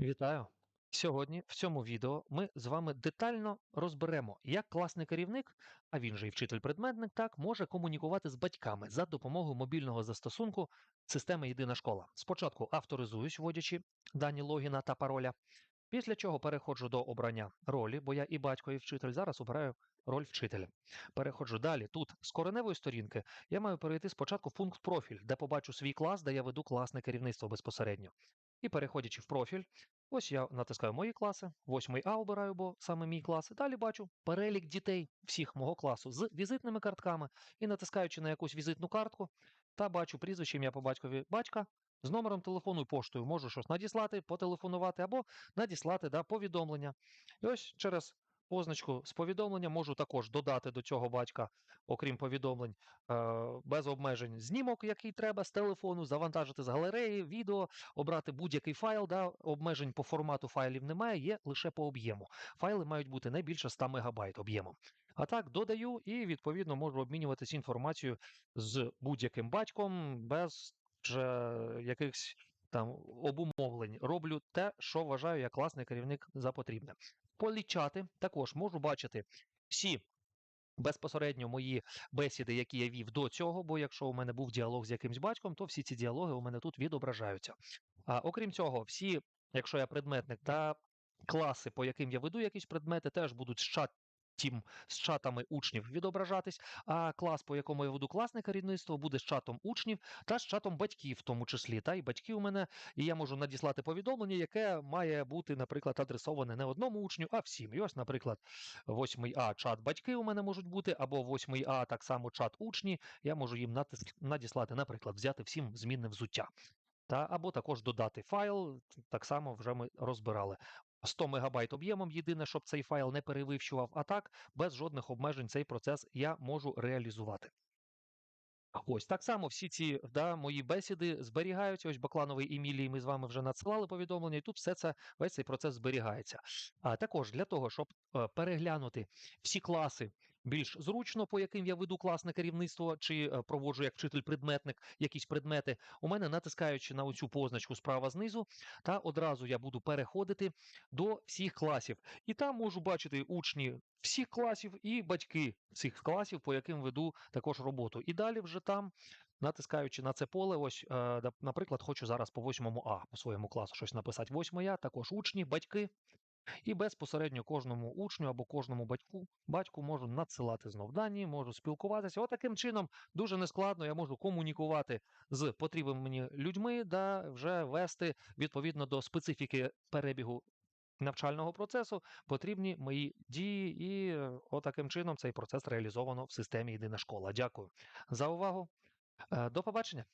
Вітаю! Сьогодні в цьому відео ми з вами детально розберемо, як класний керівник, а він же і вчитель-предметник, так може комунікувати з батьками за допомогою мобільного застосунку системи Єдина школа. Спочатку авторизуюсь, вводячи дані логіна та пароля, після чого переходжу до обрання ролі, бо я і батько, і вчитель. Зараз обираю роль вчителя. Переходжу далі. Тут з кореневої сторінки я маю перейти спочатку в пункт профіль, де побачу свій клас, де я веду класне керівництво безпосередньо. І переходячи в профіль, ось я натискаю мої класи, 8 А обираю, бо саме мій клас. Далі бачу перелік дітей всіх мого класу з візитними картками і натискаючи на якусь візитну картку, та бачу прізвище ім'я по батькові батька. З номером телефону і поштою можу щось надіслати, потелефонувати або надіслати да, повідомлення. І ось через позначку з повідомлення можу також додати до цього батька, окрім повідомлень, е, без обмежень знімок, який треба з телефону, завантажити з галереї, відео, обрати будь-який файл. Да, обмежень по формату файлів немає, є лише по об'єму. Файли мають бути не більше 100 МБ об'ємом. А так додаю і відповідно можу обмінюватися інформацією з будь-яким батьком без вже якихось там обумовлень. Роблю те, що вважаю як класний керівник за потрібне. Полічати також можу бачити всі безпосередньо мої бесіди, які я вів до цього, бо якщо у мене був діалог з якимсь батьком, то всі ці діалоги у мене тут відображаються. А окрім цього, всі, якщо я предметник та класи, по яким я веду якісь предмети, теж будуть Тім з чатами учнів відображатись, а клас, по якому я веду класне керівництво, буде з чатом учнів та з чатом батьків, в тому числі. Та і батьки у мене, і я можу надіслати повідомлення, яке має бути, наприклад, адресоване не одному учню, а всім. І ось, наприклад, 8 А чат батьки у мене можуть бути, або 8 А так само чат учні. Я можу їм натис- надіслати, наприклад, взяти всім змінне взуття. Та або також додати файл, так само вже ми розбирали. 100 мегабайт об'ємом єдине, щоб цей файл не перевищував, а так без жодних обмежень цей процес я можу реалізувати. Ось так само всі ці да, мої бесіди зберігаються. Ось Баклановий Емілії ми з вами вже надсилали повідомлення, і тут все це весь цей процес зберігається. А також для того, щоб е, переглянути всі класи більш зручно, по яким я веду класне керівництво, чи е, проводжу як вчитель-предметник якісь предмети, у мене натискаючи на оцю позначку справа знизу, та одразу я буду переходити до всіх класів. І там можу бачити учні всіх класів і батьки цих класів, по яким веду також роботу. І далі вже там, натискаючи на це поле, ось, е, наприклад, хочу зараз по 8 А по своєму класу щось написати. 8 Я, також учні, батьки. І безпосередньо кожному учню або кожному батьку батьку можу надсилати знов дані, можу спілкуватися. Отаким чином дуже нескладно я можу комунікувати з потрібними мені людьми, да вже вести відповідно до специфіки перебігу навчального процесу потрібні мої дії, і е, отаким чином цей процес реалізовано в системі Єдина школа. Дякую за увагу. Е, До побачення.